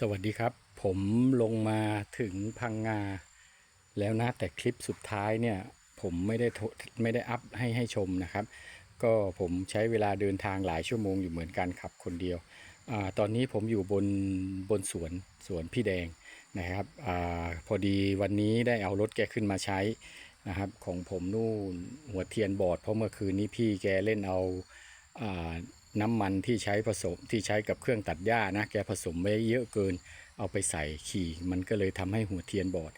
สวัสดีครับ ผมลงมาถึงพังงา แล้วนะแต่คลิปสุดท้ายเนี่ย ผมไม่ได้ไม่ได้อัพให้ให้ชมนะครับ ก็ผมใช้เวลาเดินทางหลายชั่วโมงอยู่เหมือนกันขับคนเดียวอตอนนี้ผมอยู่บนบนสวนสวนพี่แดงนะครับอพอดีวันนี้ได้เอารถแกขึ้นมาใช้นะครับ ของผมนู่นหัวเทียนบอดเพราะเมื่อคืนนี้พี่แกเล่นเอา น้ำมันที่ใช้ผสมที่ใช้กับเครื่องตัดหญ้านะแกผสมไว้เยอะเกิน เอาไปใส่ขี่มันก็เลยทำให้หัวเทียนบอด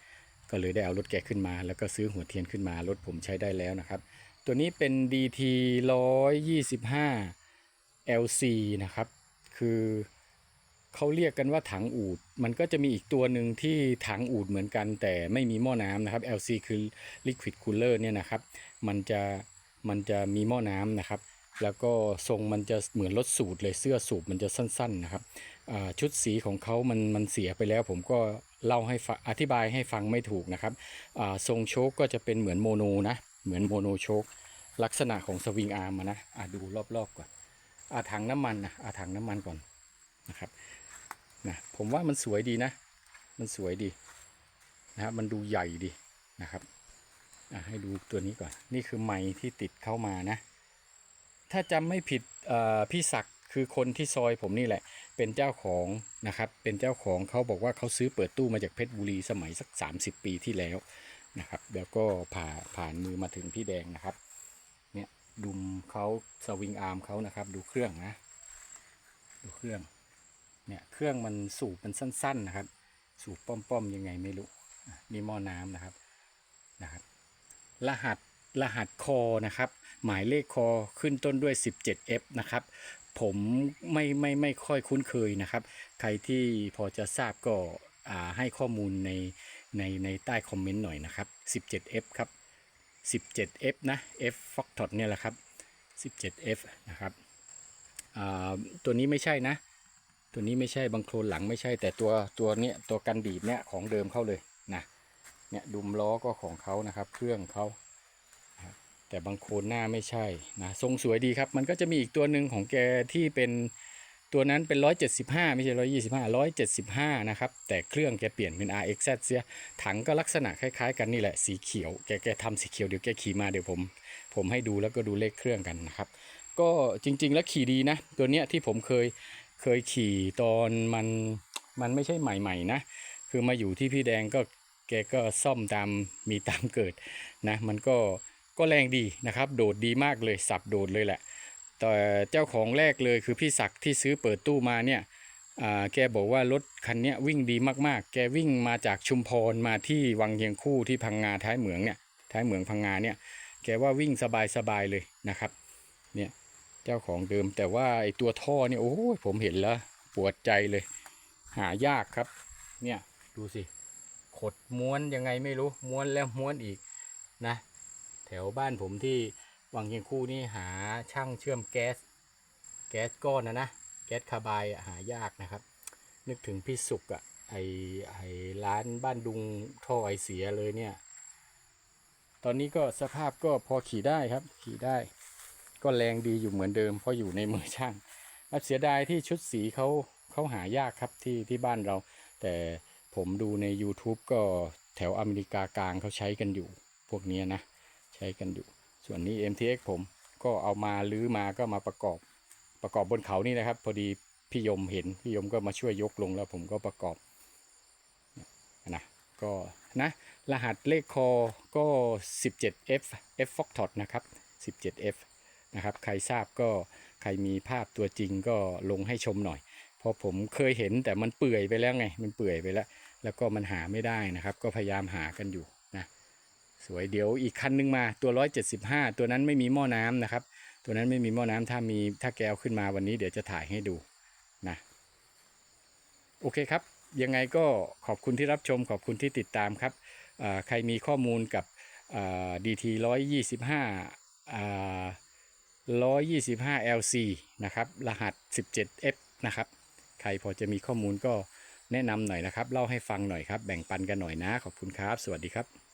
ก็เลยได้เอารถแกขึ้นมา แล้วก็ซื้อหัวเทียนขึ้นมารถผมใช้ได้แล้วนะครับ ตัวนี้เป็น DT 125 LC นะครับคือเขาเรียกกันว่าถังอูด มันก็จะมีอีกตัวหนึ่งที่ถังอูดเหมือนกัน แต่ไม่มีหม้อน้ำนะครับ LC คือ Liquid Cooler เนี่ยนะครับ มันจะมันจะมีหม้อน้ำนะครับ แล้วก็ทรงมันจะเหมือนรถสูตรเลยเสื้อสูบมันจะสั้นๆนะครับชุดสีของเขามันมันเสียไปแล้ว ผมก็เล่าให้อธิบายให้ฟังไม่ถูกนะครับทรงโชคก็จะเป็นเหมือนโมโนนะเหมือนโมโนโชคลักษณะของสวิงอาร์มนะอะดูรอบๆก่อนอะถังน้ำมันนะอะถังน้ำมันก่อนนะครับนะผมว่ามันสวยดีนะ มันสวยดีนะครับมันดูใหญ่ดีนะครับให้ดูตัวนี้ก่อน นี่คือไม้ที่ติดเข้ามานะ ถ้าจำไม่ผิดอ่อพี่ศักดิ์คือคนที่ซอยผมนี่แหละ เป็นเจ้าของนะครับเป็นเจ้าของเขาบอกว่าเขาซื้อเปิดตู้มาจากเพชรบุรีสมัยสัก 30 ปีที่แล้วนะครับ แล้วก็ผ่าผ่านมือมาถึงพี่แดงนะครับเนี่ยดุมเขาสวิงอาร์มเขานะครับ ดูเครื่องนะ ดูเครื่องเนี่ยเครื่องมันสูบมันสั้น ๆนะครับ สูบป้อมๆยังไงไม่รู้นี่หม้อน้ำนะครับนะครับ รหัส รหัสคอนะครับ หมายเลขคอขึ้นต้นด้วย 17F นะครับ ผมไม่ไม่ไม่ค่อยคุ้นเคยนะครับ ใครที่พอจะทราบก็ให้ข้อมูลในในในใต้คอมเมนต์หน่อยนะครับ 17F ครับ 17F นะ F Fox t o t เนี่ยแหละครับ 17F นะครับตัวนี้ไม่ใช่นะ ตัวนี้ไม่ใช่บังโคลนหลังไม่ใช่แต่ตัวตัวเนี้ยตัวกันดีดเนี่ยของเดิมเข้าเลยนะเนี่ยดุมล้อก็ของเขานะครับ เครื่องเขา แต่บางโคนหน้าไม่ใช่นะทรงสวยดีครับ มันก็จะมีอีกตัวหนึ่งของแกที่เป็นตัวนั้นเป็น 175 ไม่ใช่ 125 175 นะครับ แต่เครื่องแกเปลี่ยนเป็น RXZ เสีย ถังก็ลักษณะคล้ายๆ กันนี่แหละ สีเขียว แกแกทำสีเขียว เดี๋ยวแกขี่มาเดี๋ยวผม ผมให้ดูแล้วก็ดูเลขเครื่องกันนะครับ ก็จริงๆแล้วขี่ดีนะ ตัวเนี้ยที่ผมเคย เคยขี่ตอนมัน มันไม่ใช่ใหม่ๆนะ คือมาอยู่ที่พี่แดงก็แกก็ซ่อมตามมีตามเกิดนะ มันก็ ก็แรงดีนะครับ โดดดีมากเลยสับโดดเลยแหละ แต่เจ้าของแรกเลยคือพี่ศักดิ์ที่ซื้อเปิดตู้มาเนี่ยแกบอกว่ารถคันนี้วิ่งดีมากๆ แกวิ่งมาจากชุมพรมาที่วังเยียงคู่ที่พังงาท้ายเหมืองเนี่ยท้ายเหมืองพังงาเนี่ยแกว่าวิ่งสบายๆเลยนะครับเนี่ยเจ้าของเดิมแต่ว่าไอตัวท่อเนี่ยโอ้ยผมเห็นแล้วปวดใจเลย หายากครับเนี่ยดูสิขดม้วนยังไงไม่รู้ม้วนแล้วม้วนอีกนะ แถวบ้านผมที่วังเชียงคู่นี่หาช่างเชื่อมแก๊ส แก๊สก้อนนะนะ แก๊สคาร์บายหายากนะครับ นึกถึงพี่สุกอะไอไอร้านบ้านดุงท่อไอเสียเลยเนี่ย ตอนนี้ก็สภาพก็พอขี่ได้ครับ ขี่ได้ ก็แรงดีอยู่เหมือนเดิม เพราะอยู่ในมือช่างครับเสียดายที่ชุดสีเขาเขาหายากครับที่ที่บ้านเรา แต่ผมดูใน YouTube ก็แถวอเมริกากลางเขาใช้กันอยู่พวกเนี้ยนะ ใช้กันอยู่ ส่วนนี้ MTX ผมก็เอามาลื้อมาก็มาประกอบประกอบบนเขานี่นะครับ พอดีพี่ยมเห็นพี่ยมก็มาช่วยยกลงแล้วผมก็ประกอบนะก็นะรหัสเลขคอก็ 17F F Fox t o t นะครับ 17F นะครับใครทราบก็ใครมีภาพตัวจริงก็ลงให้ชมหน่อย เพราะผมเคยเห็นแต่มันเปื่อยไปแล้วไง มันเปื่อยไปแล้ว แล้วก็มันหาไม่ได้นะครับ ก็พยายามหากันอยู่ สวยเดี๋ยวอีกคันนึงมาตัว 175 ตัวนั้นไม่มีหม้อน้ำนะครับ ตัวนั้นไม่มีหม้อน้ำถ้ามีถ้าแกวขึ้นมาวันนี้เดี๋ยวจะถ่ายให้ดูนะโอเคครับ ยังไงก็ขอบคุณที่รับชมขอบคุณที่ติดตามครับใครมีข้อมูลกับดีทีร้อยยี่สิบห้าร้อยยี่สิบห้า LC นะครับรหัส 17F นะครับใครพอจะมีข้อมูลก็แนะนำหน่อยนะครับ เล่าให้ฟังหน่อยครับ แบ่งปันกันหน่อยนะ ขอบคุณครับ สวัสดีครับ